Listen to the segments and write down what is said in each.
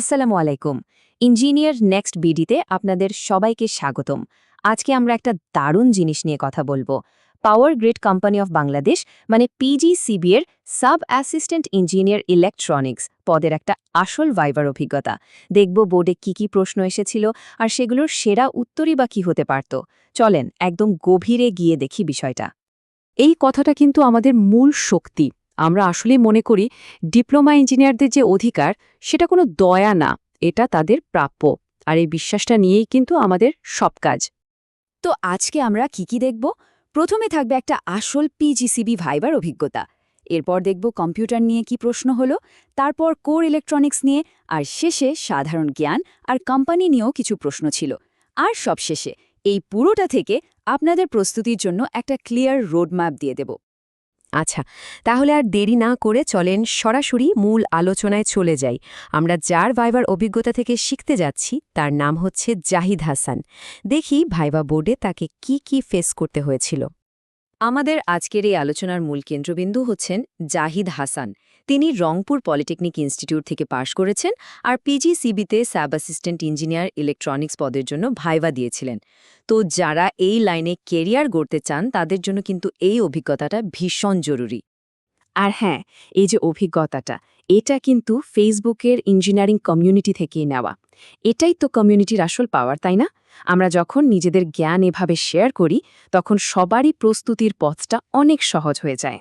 আসসালামু আলাইকুম। Engineer next বিডিতে আপনাদের সবাইকে স্বাগতম। আজকে আমরা একটা দারুণ জিনিস নিয়ে কথা বলব। Power grid company of Bangladesh মানে পিজিসিবি এর সাব অ্যাসিস্ট্যান্ট ইঞ্জিনিয়ার ইলেকট্রনিক্স পদের একটা আসল ভাইবার অভিজ্ঞতা। দেখব বোর্ডে কি কি প্রশ্ন এসেছিল আর সেগুলোর সেরা উত্তরই বা কি হতে পারত। চলেন একদম গভীরে গিয়ে দেখি বিষয়টা। এই কথাটা কিন্তু আমাদের মূল শক্তি। আমরা আসলে মনে করি ডিপ্লোমা ইঞ্জিনিয়ারদের যে অধিকার, সেটা কোনো দয়া না, এটা তাদের প্রাপ্য। আর এই বিশ্বাসটা নিয়েই কিন্তু আমাদের সব কাজ। তো আজকে আমরা কি কি দেখব? প্রথমে থাকবে একটা আসল পিজিসিবি ভাইবার অভিজ্ঞতা। এরপর দেখব কম্পিউটার নিয়ে কি প্রশ্ন হলো, তারপর কোর ইলেকট্রনিক্স নিয়ে, আর শেষে সাধারণ জ্ঞান আর কোম্পানি নিয়েও কিছু প্রশ্ন ছিল। আর সবশেষে এই পুরোটা থেকে আপনাদের প্রস্তুতির জন্য একটা ক্লিয়ার রোডম্যাপ দিয়ে দেব। আচ্ছা তাহলে আর দেরি না করে চলেন সরাসরি মূল আলোচনায় চলে যাই। আমরা যার ভাইবার অভিজ্ঞতা থেকে শিখতে যাচ্ছি, তার নাম হচ্ছে জাহিদ হাসান। দেখি ভাইবা বোর্ডে তাকে কি কি ফেস করতে হয়েছিল। আমাদের আজকের এই আলোচনার মূল কেন্দ্রবিন্দু হচ্ছেন জাহিদ হাসান। তিনি রংপুর পলিটেকনিক ইনস্টিটিউট থেকে পাশ করেছেন আর পিজিসিবিতে স্যাব অ্যাসিস্ট্যান্ট ইঞ্জিনিয়ার ইলেকট্রনিক্স পদের জন্য ভাইভা দিয়েছিলেন। তো যারা এই লাইনে কেরিয়ার গড়তে চান, তাদের জন্য কিন্তু এই অভিজ্ঞতাটা ভীষণ জরুরি। আর হ্যাঁ এই যে অভিজ্ঞতাটা, এটা কিন্তু ফেসবুকের ইঞ্জিনিয়ারিং কমিউনিটি থেকেই নেওয়া। এটাই তো কমিউনিটির আসল পাওয়ার তাই না? আমরা যখন নিজেদের জ্ঞান এভাবে শেয়ার করি, তখন সবারই প্রস্তুতির পথটা অনেক সহজ হয়ে যায়।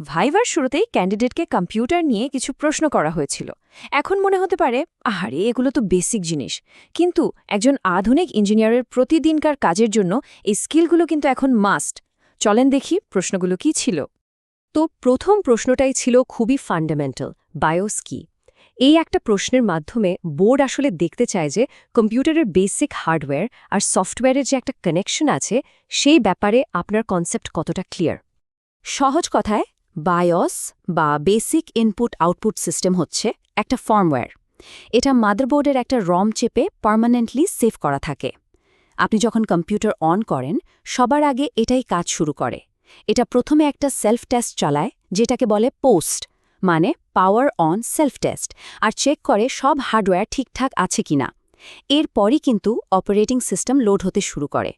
ভাইভার শুরুতেই ক্যান্ডিডেটকে কম্পিউটার নিয়ে কিছু প্রশ্ন করা হয়েছিল। এখন মনে হতে পারে, আহারে, এগুলো তো বেসিক জিনিস। কিন্তু একজন আধুনিক ইঞ্জিনিয়ারের প্রতিদিনকার কাজের জন্য এই স্কিলগুলো কিন্তু এখন মাস্ট চলেন দেখি প্রশ্নগুলো কি ছিল। তো প্রথম প্রশ্নটাই ছিল খুবই ফান্ডামেন্টাল বায়োস কি? এই একটা প্রশ্নের মাধ্যমে বোর্ড আসলে দেখতে চায় যে কম্পিউটারের বেসিক হার্ডওয়্যার আর সফটওয়্যারের যে একটা কানেকশন আছে, সেই ব্যাপারে আপনার কনসেপ্ট কতটা ক্লিয়ার? সহজ কথায় বায়োস বা বেসিক ইনপুট আউটপুট সিস্টেম হচ্ছে একটা ফার্মওয়্যার। এটা মাদারবোর্ডের একটা রম চেপে পার্মানেন্টলি সেভ করা থাকে। আপনি যখন কম্পিউটার অন করেন, সবার আগে এটাই কাজ শুরু করে। এটা প্রথমে একটা সেলফ টেস্ট চালায়, যেটাকে বলে পোস্ট মানে পাওয়ার অন সেলফ টেস্ট আর চেক করে সব হার্ডওয়্যার ঠিকঠাক আছে কিনা। এরপরই কিন্তু অপারেটিং সিস্টেম লোড হতে শুরু করে।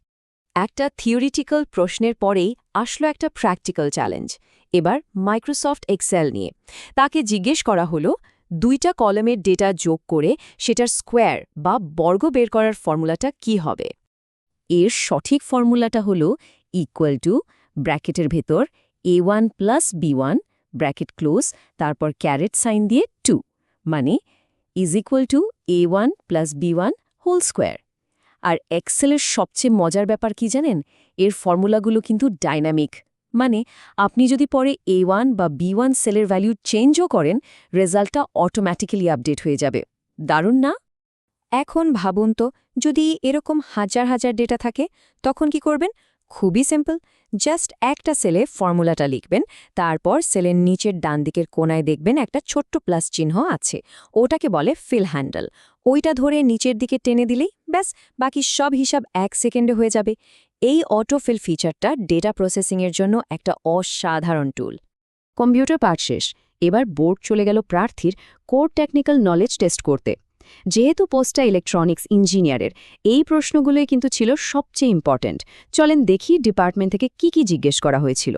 একটা থিওরিটিক্যাল প্রশ্নের পরেই আসলো একটা প্র্যাকটিক্যাল চ্যালেঞ্জ এবার মাইক্রোসফট এক্সেল নিয়ে। তাকে জিজ্ঞেস করা হলো, দুইটা কলমের ডেটা যোগ করে সেটার স্কোয়ার বা বর্গ বের করার ফর্মুলাটা কি হবে? এর সঠিক ফর্মুলাটা হলো ইকুয়াল টু ব্র্যাকেটের ভেতর A one plus B one bracket close তারপর ক্যারেট সাইন দিয়ে টু মানে is equal to A one plus B one whole square আর এক্সেলের সবচেয়ে মজার ব্যাপার কি জানেন? এর ফর্মুলাগুলো কিন্তু ডাইনামিক মানে আপনি যদি পরে এ ওয়ান বা বি ওয়ান সেলের ভ্যালু চেঞ্জও করেন, রেজাল্টটা অটোম্যাটিক্যালি আপডেট হয়ে যাবে। দারুণ না? এখন ভাবুন তো, যদি এরকম হাজার হাজার ডেটা থাকে, তখন কি করবেন? খুবই সিম্পল, জাস্ট একটা সেলে ফর্মুলাটা লিখবেন, তারপর সেলের নিচের ডান দিকের কোনায় দেখবেন একটা ছোট্ট প্লাস চিহ্ন আছে, ওটাকে বলে ফিল হ্যান্ডেল। ওইটা ধরে নিচের দিকে টেনে দিলেই ব্যাস, বাকি সব হিসাব এক সেকেন্ডে হয়ে যাবে। এই অটোফিল ফিচারটা ডেটা প্রসেসিংয়ের জন্য একটা অসাধারণ টুল। কম্পিউটার পার্ট শেষ, এবার বোর্ড চলে গেল প্রার্থীর কোর টেকনিক্যাল নলেজ টেস্ট করতে। যেহেতু পোস্টটা ইলেকট্রনিক্স ইঞ্জিনিয়ারের এই প্রশ্নগুলোই কিন্তু ছিল সবচেয়ে ইম্পর্ট্যান্ট চলেন দেখি ডিপার্টমেন্ট থেকে কি কি জিজ্ঞেস করা হয়েছিল।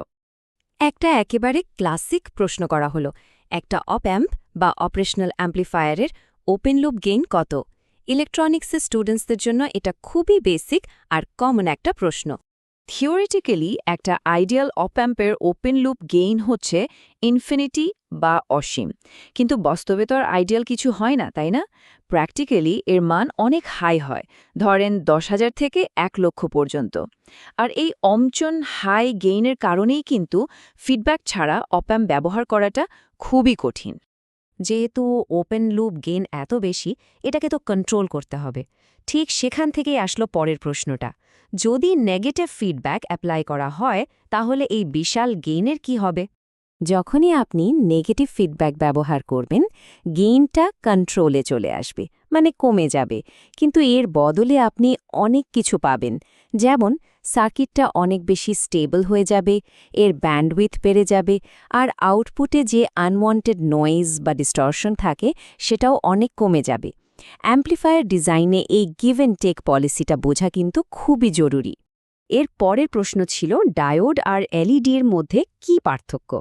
একটা একেবারে ক্লাসিক প্রশ্ন করা হলো, একটা অপ অ্যাম্প বা অপারেশনাল অ্যাম্প্লিফায়ারের ওপেন লুপ গেইন কত? ইলেকট্রনিক্সের স্টুডেন্টসদের জন্য এটা খুবই বেসিক আর কমন একটা প্রশ্ন। থিওরিটিক্যালি একটা আইডিয়াল অপ্যাম্পের ওপেন লুপ গেইন হচ্ছে ইনফিনিটি বা অসীম। কিন্তু বাস্তবে তো আর আইডিয়াল কিছু হয় না, তাই না? প্র্যাকটিক্যালি এর মান অনেক হাই হয়, ধরেন দশ হাজার থেকে এক লক্ষ পর্যন্ত। আর এই অমচন হাই গেইনের কারণেই কিন্তু ফিডব্যাক ছাড়া অপ্যাম্প ব্যবহার করাটা খুবই কঠিন। যেহেতু ওপেন লুপ গেইন এত বেশি, এটাকে তো কন্ট্রোল করতে হবে। ঠিক সেখান থেকেই আসলো পরের প্রশ্নটা। যদি নেগেটিভ ফিডব্যাক অ্যাপ্লাই করা হয়, তাহলে এই বিশাল গেইনের কি হবে? যখনই আপনি নেগেটিভ ফিডব্যাক ব্যবহার করবেন গেইনটা কন্ট্রোলে চলে আসবে মানে কমে যাবে। কিন্তু এর বদলে আপনি অনেক কিছু পাবেন। যেমন সার্কিটটা অনেক বেশি স্টেবল হয়ে যাবে, এর ব্যান্ডউইথ বেড়ে যাবে, আর আউটপুটে যে আনওয়ান্টেড নয়েজ বা ডিস্টরশন থাকে, সেটাও অনেক কমে যাবে। অ্যাম্প্লিফায়ার ডিজাইনে এই গিভ অ্যান্ড টেক পলিসিটা বোঝা কিন্তু খুবই জরুরি। এর পরের প্রশ্ন ছিল ডায়োড আর এলইডি এর মধ্যে কি পার্থক্য?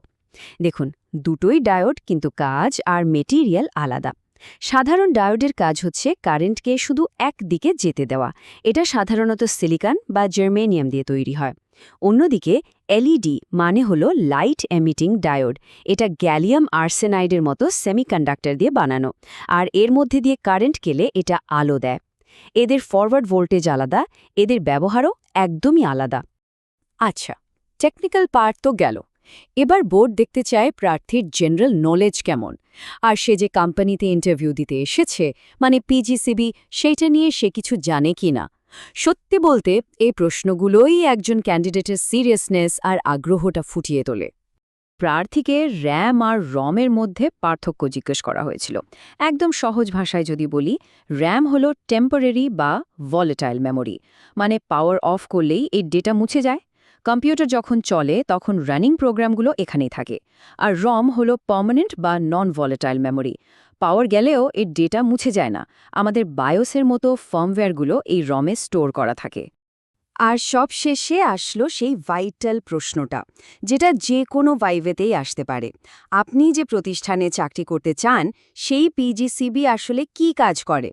দেখুন, দুটোই ডায়োড কিন্তু কাজ আর মেটেরিয়াল আলাদা। সাধারণ ডায়োডের কাজ হচ্ছে কারেন্টকে শুধু এক দিকে যেতে দেওয়া। এটা সাধারণত সিলিকন বা জার্মেনিয়াম দিয়ে তৈরি হয়। অন্যদিকে এলইডি মানে হলো লাইট এমিটিং ডায়োড এটা গ্যালিয়াম আর্সেনাইডের মতো সেমিকন্ডাক্টর দিয়ে বানানো। আর এর মধ্যে দিয়ে কারেন্ট গেলে এটা আলো দেয়। এদের ফরওয়ার্ড ভোল্টেজ আলাদা, এদের ব্যবহারও একদমই আলাদা। আচ্ছা টেকনিক্যাল পার্ট তো গেল। এবার বোর্ড দেখতে চায় প্রার্থীর জেনারেল নলেজ কেমন। আর সে যে কোম্পানিতে ইন্টারভিউ দিতে এসেছে মানে পিজিসিবি সেইটা নিয়ে সে কিছু জানে কি না সত্যি বলতে, এই প্রশ্নগুলোই একজন ক্যান্ডিডেটের সিরিয়াসনেস আর আগ্রহটা ফুটিয়ে তোলে। প্রার্থীকে র্যাম আর রমের মধ্যে পার্থক্য জিজ্ঞেস করা হয়েছিল। একদম সহজ ভাষায় যদি বলি, র্যাম হলো টেম্পোরারি বা ভলেটাইল মেমোরি মানে পাওয়ার অফ করলেই এই ডেটা মুছে যায়। কম্পিউটার যখন চলে, তখন রানিং প্রোগ্রামগুলো এখানেই থাকে। আর রম হলো পার্মানেন্ট বা নন ভলেটাইল মেমোরি পাওয়ার গেলেও এর ডেটা মুছে যায় না। আমাদের বায়োসের মতো ফার্মওয়্যারগুলো এই রমে স্টোর করা থাকে। আর সব শেষে আসলো সেই ভাইটাল প্রশ্নটা, যেটা যে কোনো ভাইভেতেই আসতে পারে। আপনি যে প্রতিষ্ঠানে চাকরি করতে চান, সেই পিজিসিবি আসলে কি কাজ করে?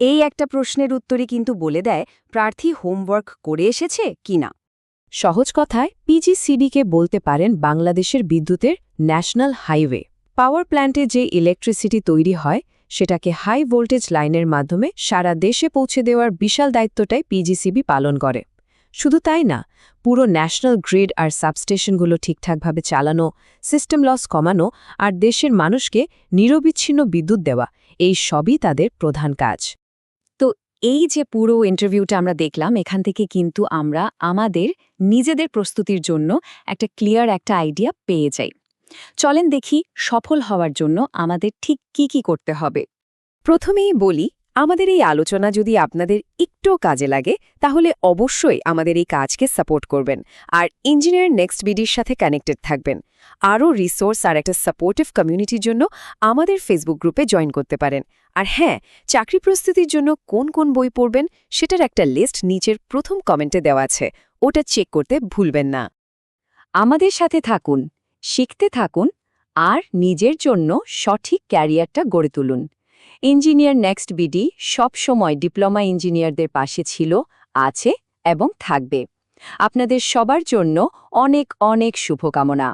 এই একটা প্রশ্নের উত্তরই কিন্তু বলে দেয়, প্রার্থী হোমওয়ার্ক করে এসেছে কিনা? সহজ কথায় পিজিসিডিকে বলতে পারেন বাংলাদেশের বিদ্যুতের ন্যাশনাল হাইওয়ে। পাওয়ার প্ল্যান্টে যে ইলেকট্রিসিটি তৈরি হয়, সেটাকে হাই ভোল্টেজ লাইনের মাধ্যমে সারা দেশে পৌঁছে দেওয়ার বিশাল দায়িত্বটাই পিজিসিবি পালন করে। শুধু তাই না, পুরো ন্যাশনাল গ্রিড আর সাবস্টেশনগুলো ঠিকঠাকভাবে চালানো, সিস্টেম লস কমানো আর দেশের মানুষকে নিরবিচ্ছিন্ন বিদ্যুৎ দেওয়া, এই সবই তাদের প্রধান কাজ। এই যে পুরো ইন্টারভিউটা আমরা দেখলাম, এখান থেকে কিন্তু আমরা আমাদের নিজেদের প্রস্তুতির জন্য একটা ক্লিয়ার একটা আইডিয়া পেয়ে যাই। চলেন দেখি সফল হওয়ার জন্য আমাদের ঠিক কি কি করতে হবে। প্রথমেই বলি আমাদের এই আলোচনা যদি আপনাদের একটু কাজে লাগে, তাহলে অবশ্যই আমাদের এই কাজকে সাপোর্ট করবেন আর ইঞ্জিনিয়ার নেক্সট বিডির সাথে কানেক্টেড থাকবেন। আরও রিসোর্স আর একটা সাপোর্টিভ কমিউনিটির জন্য আমাদের ফেসবুক গ্রুপে জয়েন করতে পারেন। আর হ্যাঁ চাকরি প্রস্তুতির জন্য কোন কোন বই পড়বেন সেটার একটা লিস্ট নিচের প্রথম কমেন্টে দেওয়া আছে। ওটা চেক করতে ভুলবেন না। আমাদের সাথে থাকুন, শিখতে থাকুন আর নিজের জন্য সঠিক ক্যারিয়ারটা গড়ে তুলুন। ইঞ্জিনিয়ার নেক্সট বিডি সবসময় ডিপ্লোমা ইঞ্জিনিয়ারদের পাশে ছিল, আছে এবং থাকবে। আপনাদের সবার জন্য অনেক অনেক শুভকামনা।